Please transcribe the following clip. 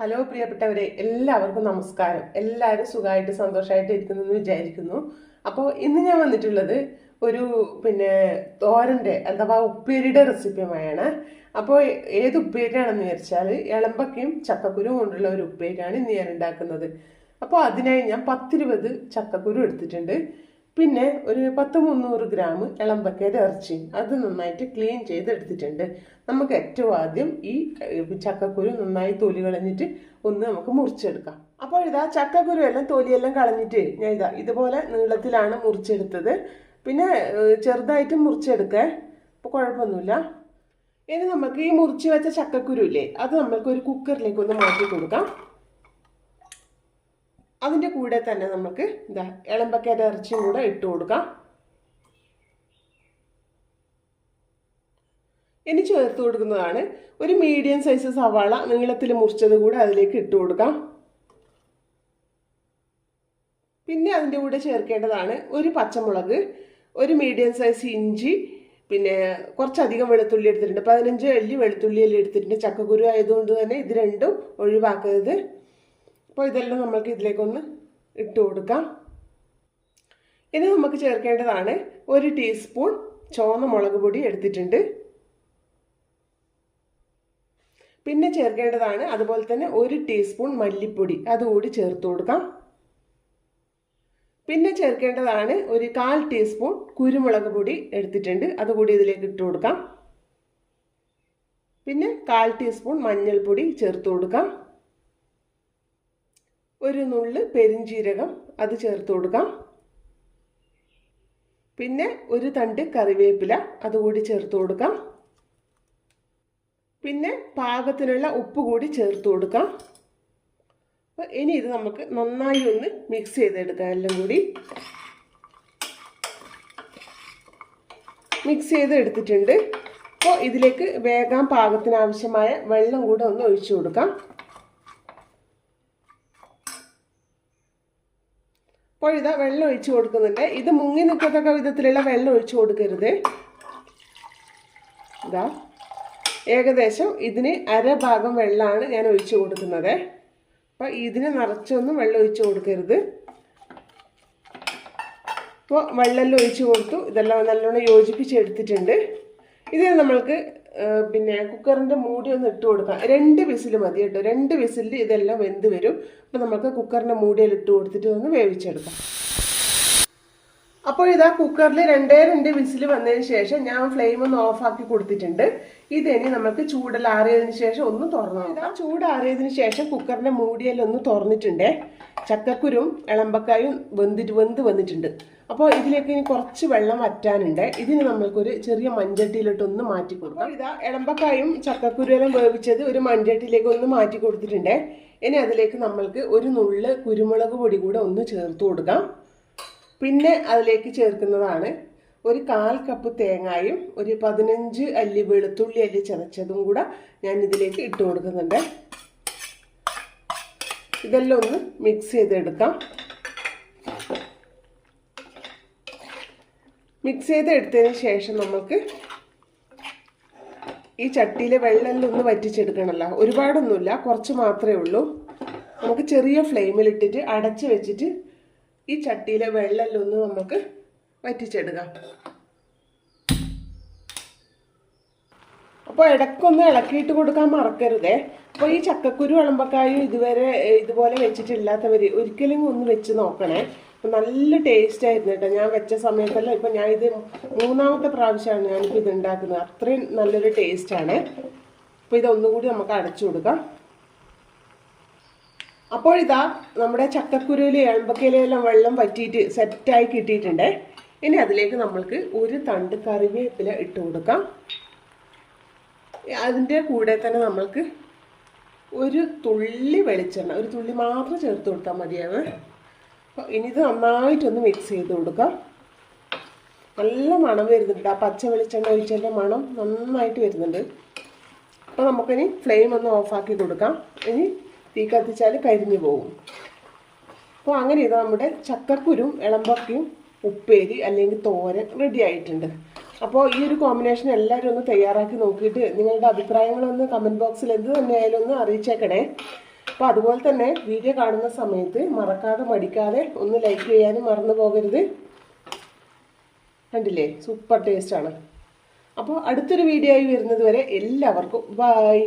Hello പ്രിയപ്പെട്ടവരെ എല്ലാവർക്കും നമസ്കാരം. എല്ലാവരും സുഖമായിട്ട് സന്തോഷമായിട്ട് ഇരിക്കുന്നു എന്ന് വിചാരിക്കുന്നു. അപ്പോൾ ഇന്ന് ഞാൻ വന്നിട്ടുള്ളത് ഒരു പിന്നെ തോരന്റെ അഥവാ ഉപ്പേരിയുടെ റെസിപ്പിയുമായാണ്. അപ്പോൾ ഏത് ഉപ്പേരിയാണെന്ന് വിചാരിച്ചാൽ ഇളമ്പക്കയും ചക്കക്കുരുവും കൊണ്ടുള്ള ഒരു ഉപ്പേരിയാണ് ഇന്ന് ഞാൻ ഉണ്ടാക്കുന്നത്. അപ്പോൾ അതിനായി ഞാൻ പത്തിരുപത് ചക്കക്കുരു എടുത്തിട്ടുണ്ട്. പിന്നെ ഒരു പത്ത് മുന്നൂറ് ഗ്രാം ഇളമ്പക്കയുടെ ഇറച്ചി. അത് നന്നായിട്ട് ക്ലീൻ ചെയ്തെടുത്തിട്ടുണ്ട്. നമുക്ക് ഏറ്റവും ആദ്യം ഈ ചക്കക്കുരു നന്നായി തൊലി കളഞ്ഞിട്ട് ഒന്ന് നമുക്ക് മുറിച്ചെടുക്കാം. അപ്പോൾ ഇതാ ചക്കക്കുരു എല്ലാം തൊലിയെല്ലാം കളഞ്ഞിട്ട് ഞാൻ ഇതാ ഇതുപോലെ നീളത്തിലാണ് മുറിച്ചെടുത്തത്. പിന്നെ ചെറുതായിട്ട് മുറിച്ചെടുക്കേ. അപ്പോൾ കുഴപ്പമൊന്നുമില്ല. ഇനി നമുക്ക് ഈ മുറിച്ച് വെച്ച ചക്കക്കുരു ഇല്ലേ അത് നമ്മൾക്ക് ഒരു കുക്കറിലേക്ക് ഒന്ന് മാറ്റി കൊടുക്കാം. അതിന്റെ കൂടെ തന്നെ നമുക്ക് ഇതാ ഇളമ്പക്കയുടെ ഇറച്ചിയും കൂടെ ഇട്ട് കൊടുക്കാം. ഇനി ചേർത്ത് കൊടുക്കുന്നതാണ് ഒരു മീഡിയം സൈസ് സവാള നീളത്തിൽ മുറിച്ചത് കൂടെ അതിലേക്ക് ഇട്ട് കൊടുക്കാം. പിന്നെ അതിന്റെ കൂടെ ചേർക്കേണ്ടതാണ് ഒരു പച്ചമുളക് ഒരു മീഡിയം സൈസ് ഇഞ്ചി പിന്നെ കുറച്ചധികം വെളുത്തുള്ളി എടുത്തിട്ടുണ്ട്. പതിനഞ്ച് അല്ലി വെളുത്തുള്ളി എല്ലാം എടുത്തിട്ടുണ്ട്. ചക്കക്കുരു ആയതുകൊണ്ട് തന്നെ ഇത് രണ്ടും ഒഴിവാക്കരുത്. അപ്പോൾ ഇതെല്ലാം നമ്മൾക്ക് ഇതിലേക്കൊന്ന് ഇട്ട് കൊടുക്കാം. ഇനി നമുക്ക് ചേർക്കേണ്ടതാണ് ഒരു ടീസ്പൂൺ ചുവന്ന മുളക് പൊടി എടുത്തിട്ടുണ്ട്. പിന്നെ ചേർക്കേണ്ടതാണ് അതുപോലെ തന്നെ ഒരു ടീസ്പൂൺ മല്ലിപ്പൊടി അതുകൂടി ചേർത്ത് കൊടുക്കാം. പിന്നെ ചേർക്കേണ്ടതാണ് ഒരു കാൽ ടീസ്പൂൺ കുരുമുളക് പൊടി എടുത്തിട്ടുണ്ട് അതുകൂടി ഇതിലേക്ക് ഇട്ട് കൊടുക്കാം. പിന്നെ കാൽ ടീസ്പൂൺ മഞ്ഞൾപ്പൊടി ചേർത്ത് കൊടുക്കാം. ഒരു നുള്ള് പെരിഞ്ജീരകം അത് ചേർത്ത് കൊടുക്കാം. പിന്നെ ഒരു തണ്ട് കറിവേപ്പില അതുകൂടി ചേർത്ത് കൊടുക്കാം. പിന്നെ പാകത്തിനുള്ള ഉപ്പ് കൂടി ചേർത്ത് കൊടുക്കാം. അപ്പോൾ ഇനി ഇത് നമുക്ക് നന്നായി ഒന്ന് മിക്സ് ചെയ്തെടുക്കാം എല്ലാം കൂടി. മിക്സ് ചെയ്ത് എടുത്തിട്ടുണ്ട് അപ്പോൾ ഇതിലേക്ക് വേഗം പാകത്തിനാവശ്യമായ വെള്ളം കൂടെ ഒന്ന് ഒഴിച്ചു കൊടുക്കാം. അപ്പോൾ വെള്ളം ഒഴിച്ചു കൊടുക്കുന്നുണ്ട്. ഇത് മുങ്ങി നിൽക്കത്തക്ക വിധത്തിലുള്ള വെള്ളം ഒഴിച്ചു കൊടുക്കരുത്. ഇതാ. ഏകദേശം ഇതിന് അരഭാഗം വെള്ളമാണ് ഞാൻ ഒഴിച്ചു കൊടുക്കുന്നത്. അപ്പോൾ ഇതിന് നിറച്ചൊന്നും വെള്ളം ഒഴിച്ചു കൊടുക്കരുത്. അപ്പോൾ വെള്ളമെല്ലാം ഒഴിച്ചു കൊടുത്തു. ഇതെല്ലാം നല്ലോണം യോജിപ്പിച്ചെടുത്തിട്ടുണ്ട് ഇത് നമ്മൾക്ക് പിന്നെ കുക്കറിന്റെ മൂടി ഒന്ന് ഇട്ട് കൊടുക്കാം. രണ്ട് വിസിൽ മതി കേട്ടോ. രണ്ട് വിസിലിൽ ഇതെല്ലാം വെന്ത് വരും. അപ്പോൾ നമുക്ക് കുക്കറിന്റെ മൂടിയിൽ ഇട്ട് കൊടുത്തിട്ട് ഒന്ന് വേവിച്ചെടുക്കാം. അപ്പോൾ ഇതാ കുക്കറിൽ രണ്ടേ രണ്ട് വിസിൽ വന്നതിന് ശേഷം ഞാൻ ഫ്ലെയിം ഒന്ന് ഓഫാക്കി കൊടുത്തിട്ടുണ്ട്. ഇതിനി നമുക്ക് ചൂടലാറിയതിന് ശേഷം ഒന്ന് തുറന്നു നോക്കാം. ചൂടാറിയതിന് ശേഷം കുക്കറിന്റെ മൂടിയെല്ലാം ഒന്ന് തുറന്നിട്ടുണ്ടേ. ചക്കക്കുരും ഇളമ്പക്കായും വെന്തിട്ട് വെന്ത് വന്നിട്ടുണ്ട്. അപ്പോൾ ഇതിലേക്ക് ഇനി കുറച്ച് വെള്ളം വറ്റാനുണ്ട്. ഇതിന് നമ്മൾക്കൊരു ചെറിയ മൺചട്ടിയിലോട്ട് ഒന്ന് മാറ്റി കൊടുക്കാം. ഇതാ ഇളമ്പക്കായും ചക്കക്കുരും എല്ലാം വേവിച്ചത് ഒരു മൺചട്ടിയിലേക്ക് ഒന്ന് മാറ്റി കൊടുത്തിട്ടുണ്ട്. ഇനി അതിലേക്ക് നമ്മൾക്ക് ഒരു നുള്ള് കുരുമുളക് പൊടി കൂടെ ഒന്ന് ചേർത്ത് കൊടുക്കാം. പിന്നെ അതിലേക്ക് ചേർക്കുന്നതാണ് ഒരു കാൽ കപ്പ് തേങ്ങായും ഒരു പതിനഞ്ച് അല്ലി വെളുത്തുള്ളി അല്ലി ചതച്ചതും കൂടെ ഞാൻ ഇതിലേക്ക് ഇട്ട് കൊടുക്കുന്നുണ്ട്. ഇതെല്ലാം ഒന്ന് മിക്സ് ചെയ്തെടുക്കാം. മിക്സ് ചെയ്ത് എടുത്തതിന് ശേഷം നമുക്ക് ഈ ചട്ടിയിലെ വെള്ളമെല്ലാം ഒന്ന് വറ്റിച്ചെടുക്കണമല്ലോ. ഒരുപാടൊന്നുമില്ല കുറച്ച് മാത്രമേ ഉള്ളൂ. നമുക്ക് ചെറിയ ഫ്ലെയിമിലിട്ടിട്ട് അടച്ച് വെച്ചിട്ട് ഈ ചട്ടിയിലെ വെള്ളമെല്ലാം ഒന്ന് നമുക്ക് വറ്റിച്ചെടുക്കാം. അപ്പോൾ ഇടയ്ക്കൊന്ന് ഇളക്കിയിട്ട് കൊടുക്കാൻ മറക്കരുതേ. അപ്പോൾ ഈ ചക്കക്കുരു വിളമ്പക്കായും ഇതുവരെ ഇതുപോലെ വെച്ചിട്ടില്ലാത്തവർ ഒരിക്കലും ഒന്ന് വെച്ച് നോക്കണേ. നല്ല ടേസ്റ്റ് ആയിരുന്നു കേട്ടോ. ഞാൻ വെച്ച സമയത്തല്ല ഇപ്പം ഞാൻ ഇത് മൂന്നാമത്തെ പ്രാവശ്യമാണ് ഞാനിപ്പോൾ ഇത് ഉണ്ടാക്കുന്നത് അത്രയും നല്ലൊരു ടേസ്റ്റാണ് അപ്പോൾ ഇതൊന്നുകൂടി നമുക്ക് അടച്ചു കൊടുക്കാം. അപ്പോൾ ഇതാ നമ്മുടെ ചക്കക്കുരുവിലെ എഴുമ്പക്കയിലെല്ലാം വെള്ളം വറ്റിയിട്ട് സെറ്റായി കിട്ടിയിട്ടുണ്ട്. ഇനി അതിലേക്ക് നമ്മൾക്ക് ഒരു തണ്ട് കറിവേപ്പില ഇട്ട് കൊടുക്കാം. അതിന്റെ കൂടെ തന്നെ നമ്മൾക്ക് ഒരു തുള്ളി വെളിച്ചെണ്ണ ഒരു തുള്ളി മാത്രം ചേർത്ത് കൊടുത്താൽ മതിയാണ് ഇനി ഇത് നന്നായിട്ടൊന്ന് മിക്സ് ചെയ്ത് കൊടുക്കാം. നല്ല മണം വരുന്നുണ്ട്. ആ പച്ച വെളിച്ചെണ്ണ ഒഴിച്ചതിന്റെ മണം നന്നായിട്ട് വരുന്നുണ്ട്. അപ്പോൾ നമുക്കിനി ഫ്ലെയിം ഒന്ന് ഓഫാക്കി കൊടുക്കാം. ഇനി തീ കത്തിച്ചാൽ കരിഞ്ഞു പോകും. അപ്പോൾ അങ്ങനെ ഇത് നമ്മുടെ ചക്കക്കുരും ഇളമ്പക്കയും ഉപ്പേരി അല്ലെങ്കിൽ തോരൻ റെഡി ആയിട്ടുണ്ട്. അപ്പോൾ ഈ ഒരു കോമ്പിനേഷൻ എല്ലാവരും ഒന്ന് തയ്യാറാക്കി നോക്കിയിട്ട് നിങ്ങളുടെ അഭിപ്രായങ്ങളൊന്ന് കമന്റ് ബോക്സിൽ എന്ത് തന്നെയായാലും ഒന്ന് അറിയിച്ചേക്കണേ. അപ്പോൾ അതുപോലെ തന്നെ വീഡിയോ കാണുന്ന സമയത്ത് മറക്കാതെ മടിക്കാതെ ഒന്ന് ലൈക്ക് ചെയ്യാനും മറന്നു പോകരുത്. കണ്ടില്ലേ? സൂപ്പർ ടേസ്റ്റാണ് അപ്പോൾ അടുത്തൊരു വീഡിയോ ആയി വരുന്നത് വരെ എല്ലാവർക്കും ബായ്